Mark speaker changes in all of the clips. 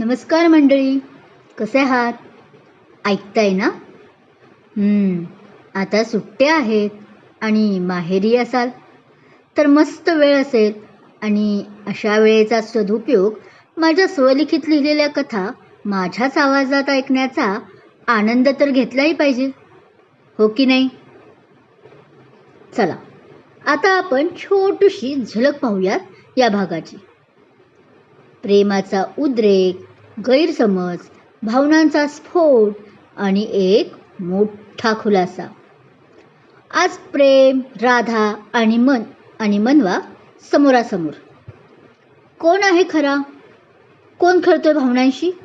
Speaker 1: नमस्कार मंडळी. कसे आहात? ऐकताय ना? आता सुट्ट्या आहेत आणि माहेरी असाल तर मस्त वेळ असेल आणि अशा वेळेचा सदुपयोग माझ्या स्वलिखित लिहिलेल्या कथा माझ्याच आवाजात ऐकण्याचा आनंद तर घेतलाही पाहिजे. हो की नाही? चला आता आपण छोटीशी झलक पाहूयात या भागाची. प्रेमाचा उद्रेक गैरसमज भावनांचा स्फोट आणि एक मोठा खुलासा. आज प्रेम राधा आणि मन आणि मनवा समोरासमोर. कोण आहे खरा? कोण खेळतोय भावनांशी?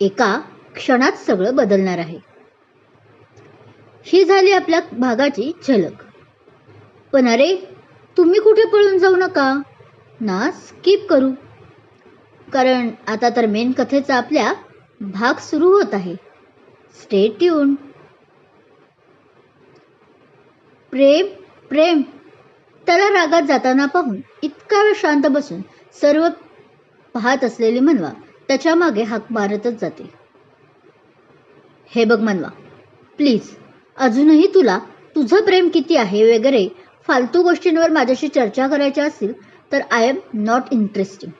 Speaker 1: एका क्षणात सगळं बदलणार आहे. ही झाली आपल्या भागाची झलक. पण अरे तुम्ही कुठे पळून जाऊ नका? ना स्किप करू. कारण आता तर मेन कथेचा आपल्या भाग सुरू होत आहे. स्टेट ट्यून प्रेम प्रेम. त्याला रागात जाताना पाहून इतका वेळ शांत बसून सर्व पाहत असलेली मनवा त्याच्यामागे हाक मारतच जाते. हे बघ मनवा प्लीज अजूनही तुला तुझं प्रेम किती आहे वगैरे फालतू गोष्टींवर माझ्याशी चर्चा करायची असेल तर आय एम नॉट इंटरेस्टिंग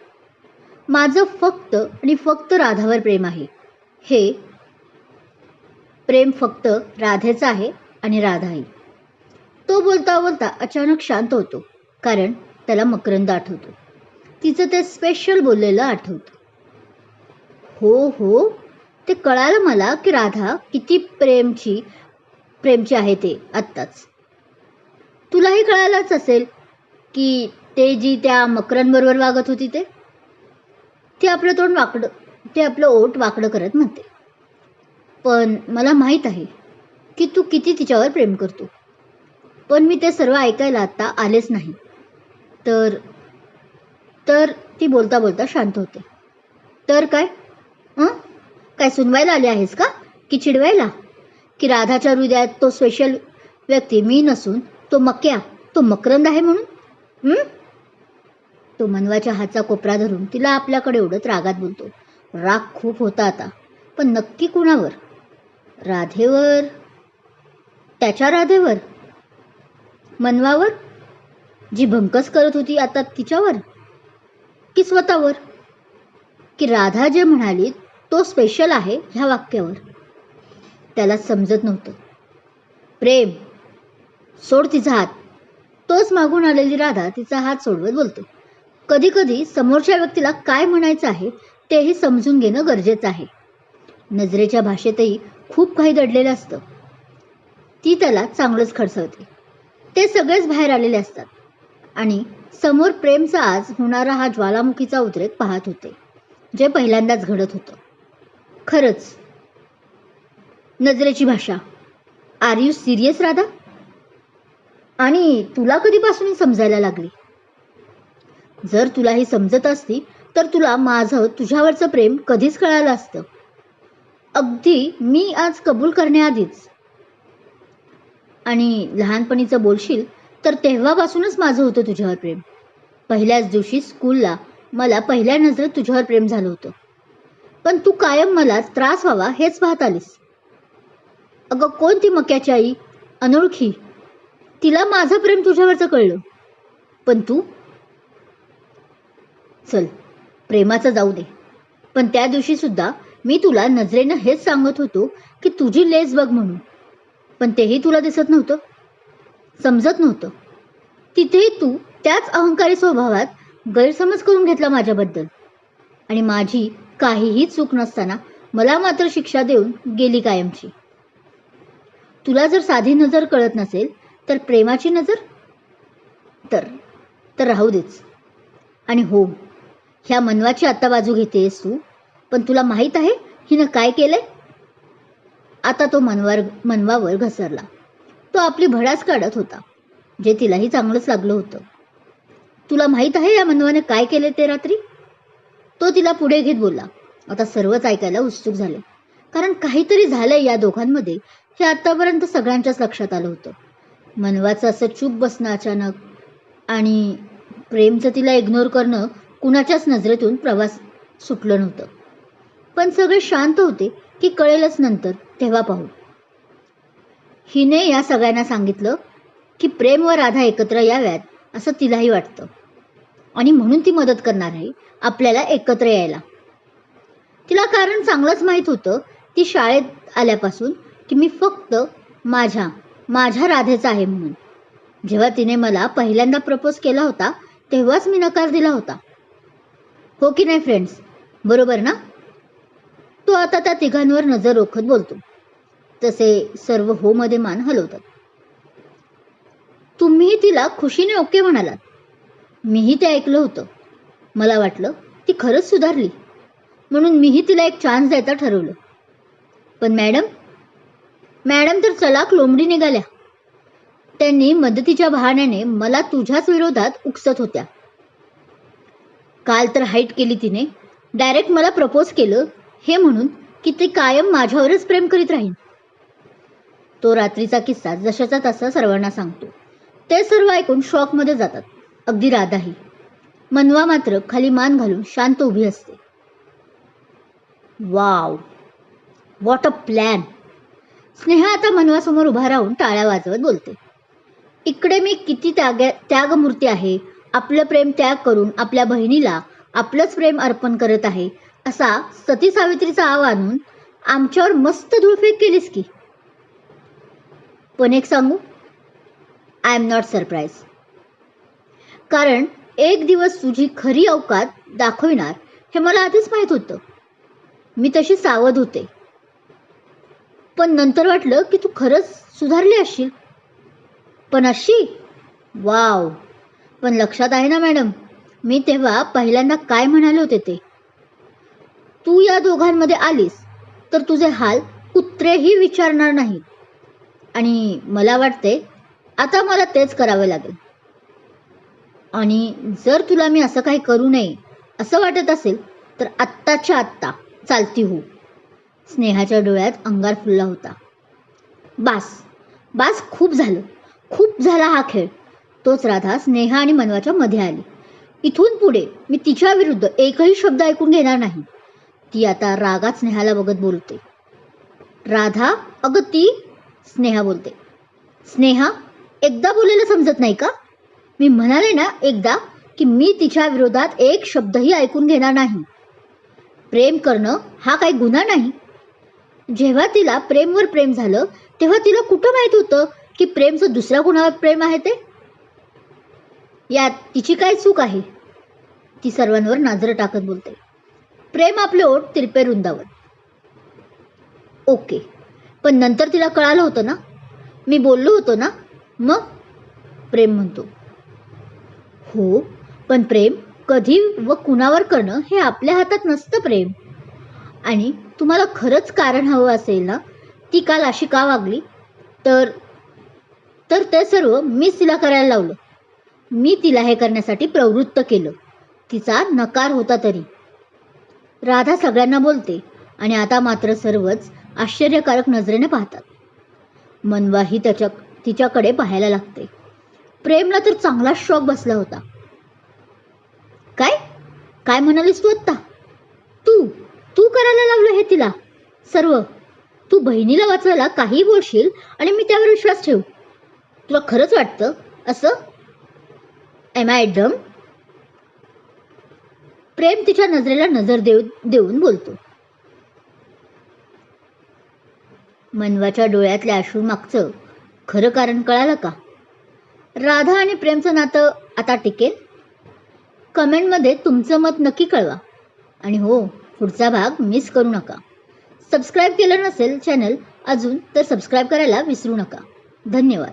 Speaker 1: माझं फक्त आणि फक्त राधावर प्रेम आहे. हे प्रेम फक्त राधेचं आहे आणि राधा आहे तो बोलता बोलता अचानक शांत होतो कारण त्याला मकरंद आठवतो. तिचं ते स्पेशल बोललेलं आठवतं. हो हो ते कळालं मला की राधा किती प्रेमची प्रेमची आहे ते आत्ताच. तुलाही कळालंच असेल की ते जी त्या मकरांबरोबर वागत होती ते? ते आपलं तोंड वाकडं ते आपलं ओठ वाकडं करत म्हणते. पण मला माहीत आहे की तू किती तिच्यावर प्रेम करतो. पण मी ते सर्व ऐकायला आत्ता आलेच नाही. तर तर ती बोलता बोलता शांत होते. तर काय? हं काय सुनवायला आले आहेस का? की चिडवायला? की राधाच्या हृदयात तो स्पेशल व्यक्ती मी नसून तो मक्या तो मकरंद आहे म्हणून? तो मनवाच्या हातचा कोपरा धरून तिला आपल्याकडे ओढत रागात बोलतो. राग खूप होता आता. पण नक्की कुणावर? राधेवर? त्याच्या राधेवर? मनवावर? जी भंकस करत होती आता तिच्यावर? की स्वतःवर? की राधा जे म्हणाली तो स्पेशल आहे ह्या वाक्यावर? त्याला समजत नव्हतं. प्रेम. सोड तिचा हात. तोच मागून आलेली राधा तिचा हात सोडवत बोलतो. कधी कधी समोरच्या व्यक्तीला काय म्हणायचं आहे तेही समजून घेणं गरजेचं आहे. नजरेच्या भाषेतही खूप काही दडलेलं असतं. ती त्याला चांगलंच खडसवते. ते सगळेच बाहेर आलेले असतात. आणि समोर प्रेमचा आज होणारा हा ज्वालामुखीचा उद्रेक पाहत होते जे पहिल्यांदाच घडत होतं. खरंच नजरेची भाषा. Are you serious Radha? आणि तुला कधीपासून समजायला लागली? जर तुला ही समजत असती तर तुला माझं तुझ्यावरचं प्रेम कधीच कळालं असतं. अगदी मी आज कबूल करण्याआधीच. आणि लहानपणीचं बोलशील तर तेव्हापासूनच माझं होतं तुझ्यावर प्रेम. पहिल्याच दिवशी स्कूलला मला पहिल्या नजरेत तुझ्यावर प्रेम झालं होतं. पण तू कायम मला त्रास व्हावा हेच पाहत आलीस. अगं कोण ती मक्याची आई? अनोळखी. तिला माझं प्रेम तुझ्यावरचं कळलं. पण तू चल प्रेमाचं जाऊ दे. पण त्या दिवशी सुद्धा मी तुला नजरेनं हेच सांगत होतो की तुझी लेस बघ म्हणून. पण तेही तुला दिसत नव्हतं. समजत नव्हतं. तिथेही तू त्याच अहंकारी स्वभावात गैरसमज करून घेतला माझ्याबद्दल. आणि माझी काहीही चूक नसताना मला मात्र शिक्षा देऊन गेली कायमची. तुला जर साधी नजर कळत नसेल तर प्रेमाची नजर? तर तर राहू देच. आणि हो ह्या मनवाची आत्ता बाजू घेतेस तू? पण तुला माहीत आहे हिनं काय केलंय? आता तो मनवार मनवावर घसरला. तो आपली भडास काढत होता जे तिलाही चांगलंच लागलं होतं. तुला माहीत आहे या मनवाने काय केले ते रात्री? तो तिला पुढे घेत बोलला आता सर्वच ऐकायला उत्सुक झाले. कारण काहीतरी झालंय या दोघांमध्ये हे आतापर्यंत सगळ्यांच्याच लक्षात आलं होतं. मनवाचं असं चूप बसणं अचानक आणि प्रेमचं तिला इग्नोर करणं कुणाच्याच नजरेतून प्रवास सुटलं नव्हतं. पण सगळे शांत होते की कळेलच नंतर तेव्हा पाहू. हिने या सगळ्यांना सांगितलं की प्रेम व राधा एकत्र याव्यात असं तिलाही वाटतं. आणि म्हणून ती मदत करणार आहे आपल्याला एकत्र यायला. तिला कारण चांगलंच माहीत होतं ती शाळेत आल्यापासून की मी फक्त माझ्या माझ्या राधेचा आहे म्हणून. जेव्हा तिने मला पहिल्यांदा प्रपोज केला होता तेव्हाच मी नकार दिला होता. हो की नाही फ्रेंड्स बरोबर ना? तो आता त्या तिघांवर नजर रोखत बोलतो. तसे सर्व हो मध्ये मान हलवतात. तुम्ही तिला खुशीने ओके म्हणालात. मीही ते ऐकलं होतं. मला वाटलं ती खरंच सुधारली. म्हणून मीही तिला एक चान्स द्यायचा ठरवलं. पण मॅडम मॅडम तर चलाक लोंबडी निघाल्या. त्यांनी मदतीच्या बहाण्याने मला तुझ्याच विरोधात उकसत होत्या. काल तर हाईट केली तिने. डायरेक्ट मला प्रपोज केलं हे म्हणून की ती कायम माझ्यावरच प्रेम करीत राहील तो रात्रीचा किस्सा जशाचा तसा सर्वांना सांगतो. ते सर्व ऐकून शॉकमध्ये जातात. अगदी राधाही. मनवा मात्र खाली मान घालून शांत उभी असते. Wow what a plan Sneha आता मनवासमोर उभा राहून टाळ्या वाजवत बोलते. इकडे मी किती त्याग त्यागमूर्ती आहे आपलं प्रेम त्याग करून आपल्या बहिणीला आपलंच प्रेम अर्पण करत आहे असा सती सावित्रीचा आव आणून आमच्यावर मस्त धुळफेक केलीस की. पण एक सांगू? आय एम नॉट सरप्राईज कारण एक दिवस तुझी खरी अवकात दाखविणार हे मला आधीच माहीत होतं. मी तशी सावध होते. पण नंतर वाटलं की तू खरंच सुधारली असशील. पण अशी? वाव पण लक्षात आहे ना मॅडम? मी तेव्हा पहिल्यांदा काय म्हणाले होते ते? तू या दोघांमध्ये आलीस तर तुझे हाल कुत्रेही विचारणार नाही. आणि मला वाटते आता मला तेच करावे लागेल. आणि जर तुला मी असं काही करू नये असं वाटत असेल तर आत्ताच्या आत्ता चालती हो. स्नेहाच्या डोळ्यात अंगार फुलला होता. बास बास खूप झालं. खूप झाला हा खेळ. तोच राधा स्नेहा आणि मनवाच्या मध्ये आली. इथून पुढे मी तिच्या विरुद्ध एकही शब्द ऐकून घेणार नाही. ती आता रागात स्नेहाला बघत बोलते. राधा अगं ती? स्नेहा बोलते. स्नेहा एकदा बोलायला समजत नाही का? मी म्हणाले ना एकदा की मी तिच्या विरोधात एक शब्दही ऐकून घेणार नाही. प्रेम करणं हा काही गुन्हा नाही. जेव्हा तिला प्रेमवर प्रेम झालं तेव्हा तिला कुठं माहीत होतं की प्रेमचं दुसऱ्या गुणावर प्रेम आहे ते? यात तिची काय चूक आहे? ती सर्वांवर नजर टाकत बोलते. प्रेम आपले ओठ तिरपे रुंदावर ओके. पण नंतर तिला कळालं होतं ना? मी बोललो होतो ना? मग? प्रेम म्हणतो. हो पण प्रेम कधी व कुणावर करणं हे आपल्या हातात नसतं प्रेम. आणि तुम्हाला खरंच कारण हवं असेल ना? ती काल अशी का वागली? तर तर ते सर्व मीच तिला करायला लावलं. मी तिला हे करण्यासाठी प्रवृत्त केलं. तिचा नकार होता तरी. राधा सगळ्यांना बोलते आणि आता मात्र सर्वच आश्चर्यकारक नजरेने पाहतात. मनवाही त्याच्या तिच्याकडे पाहायला लागते. प्रेमला तर चांगला शॉक बसला होता. काय? काय म्हणालीस तू आत्ता? तू तू करायला लावलं हे तिला? सर्व. तू बहिणीला वाचवायला काही बोलशील आणि मी त्यावर विश्वास ठेवू. तुला खरंच वाटतं? असं? एम आय डम प्रेम तिच्या नजरेला नजर देऊ देऊन बोलतो. मनवाच्या डोळ्यातल्या अश्रूमागचं खरं कारण कळालं का? राधा आणि प्रेमचं नातं आता टिकेल? कमेंटमध्ये तुमचं मत नक्की कळवा. आणि हो पुढचा भाग मिस करू नका. सबस्क्राईब केलं नसेल चॅनल अजून तर सबस्क्राईब करायला विसरू नका. धन्यवाद.